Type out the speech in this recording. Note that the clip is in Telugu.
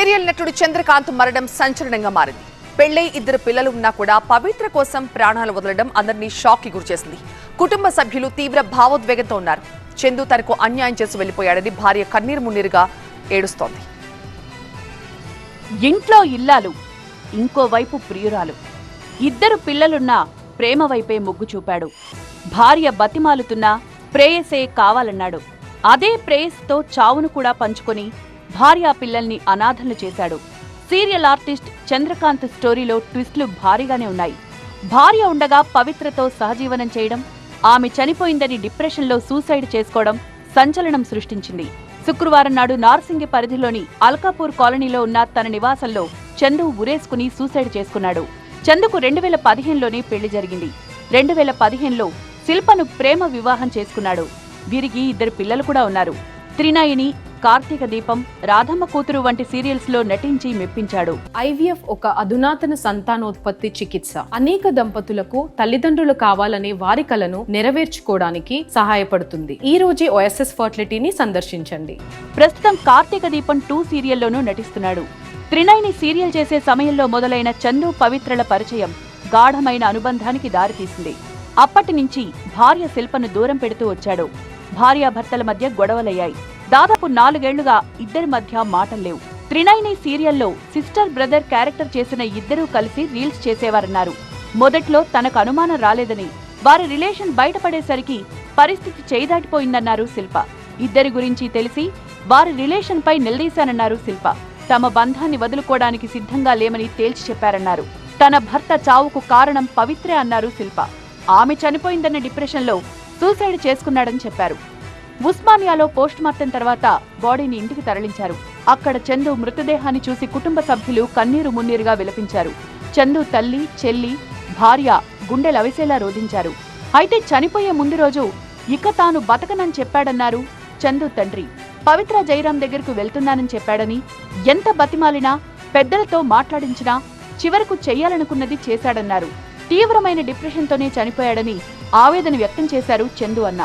సీరియల్ నటుడు చంద్రకాంత్ మరణం సంచలనంగా మారింది. పెళ్ళై ఇద్దరు పిల్లలు ఉన్నా కూడా పవిత్ర కోసం ప్రాణాలు వదలడం అందరినీ షాక్కి గురిచేసింది. కుటుంబ సభ్యులు తీవ్ర భావోద్వేగంతో ఉన్నారు. చందు తనకు అన్యాయం చేసి వెళ్ళిపోయాడని భార్య కన్నీరు మున్నీరుగా ఏడుస్తోంది. ఇంట్లో ఇల్లాలు ఇంకోవైపు ప్రియురాలు. ఇద్దరు పిల్లలున్నా ప్రేమ వైపే మొగ్గు చూపాడు. భార్య బతిమాలుతున్నా ప్రేయసే కావాలన్నాడు. అదే ప్రేయస్తో చావును కూడా పంచుకొని భార్య పిల్లల్ని అనాథలు చేశాడు. సీరియల్ ఆర్టిస్ట్ చంద్రకాంత్ స్టోరీలో ట్విస్ట్లు భారీగానే ఉన్నాయి. భార్య ఉండగా పవిత్రతో సహజీవనం చేయడం ఆమె చనిపోయిందని డిప్రెషన్లో సూసైడ్ చేసుకోవడం సంచలనం సృష్టించింది. శుక్రవారం నాడు నార్సింగి పరిధిలోని అల్కాపూర్ కాలనీలో ఉన్న తన నివాసంలో చందు ఉరేసుకుని సూసైడ్ చేసుకున్నాడు. చందుకు రెండు వేల పదిహేనులోనే పెళ్ళి జరిగింది. రెండు వేల పదిహేనులో శిల్పను ప్రేమ వివాహం చేసుకున్నాడు. వీరికి ఇద్దరు పిల్లలు కూడా ఉన్నారు. త్రినాయిని కార్తీక దీపం రాధమ్మ కూతురు వంటి సీరియల్స్లో నటించి మెప్పించాడు. ఐవీఎఫ్ ఒక అధునాతన సంతానోత్పత్తి చికిత్స. అనేక దంపతులకు తల్లిదండ్రులు కావాలనే వారి కలను నెరవేర్చుకోవడానికి సహాయపడుతుంది. ఈ రోజే ఓఎస్ఎస్ ఫర్టిలిటీని సందర్శించండి. ప్రస్తుతం కార్తీక దీపం టూ సీరియల్లోనూ నటిస్తున్నాడు. త్రినైని సీరియల్ చేసే సమయంలో మొదలైన చందు పవిత్రల పరిచయం గాఢమైన అనుబంధానికి దారితీసింది. అప్పటి నుంచి భార్య శిల్పను దూరం పెడుతూ వచ్చాడు. భార్యాభర్తల మధ్య గొడవలయ్యాయి. దాదాపు నాలుగేళ్ళుగా ఇద్దరి మధ్య మాటల్లేవు. త్రినైని సీరియల్లో సిస్టర్ బ్రదర్ క్యారెక్టర్ చేసిన ఇద్దరూ కలిసి రీల్స్ చేసేవారన్నారు. మొదట్లో తనకు అనుమానం రాలేదని వారి రిలేషన్ బయటపడేసరికి పరిస్థితి చేయిదాటిపోయిందన్నారు శిల్ప. ఇద్దరి గురించి తెలిసి వారి రిలేషన్ పై నిలదీశానన్నారు శిల్ప. తమ బంధాన్ని వదులుకోవడానికి సిద్ధంగా లేమని తేల్చి చెప్పారన్నారు. తన భర్త చావుకు కారణం పవిత్రే అన్నారు శిల్ప. ఆమె చనిపోయిందన్న డిప్రెషన్లో సూసైడ్ చేసుకున్నాడని చెప్పారు. ఉస్మానియాలో పోస్ట్ మార్టం తర్వాత బాడీని ఇంటికి తరలించారు. అక్కడ చందు మృతదేహాన్ని చూసి కుటుంబ సభ్యులు కన్నీరు మున్నీరుగా విలపించారు. చందు తల్లి చెల్లి భార్య గుండె లవిసేలా రోధించారు. అయితే చనిపోయే ముందు రోజు ఇక తాను బతకనని చెప్పాడన్నారు చందు తండ్రి. పవిత్ర జయరాం దగ్గరకు వెళ్తున్నానని చెప్పాడని ఎంత బతిమాలినా పెద్దలతో మాట్లాడించినా చివరకు చెయ్యాలనుకున్నది చేశాడన్నారు. తీవ్రమైన డిప్రెషన్తోనే చనిపోయాడని ఆవేదన వ్యక్తం చేశారు చందు అన్న.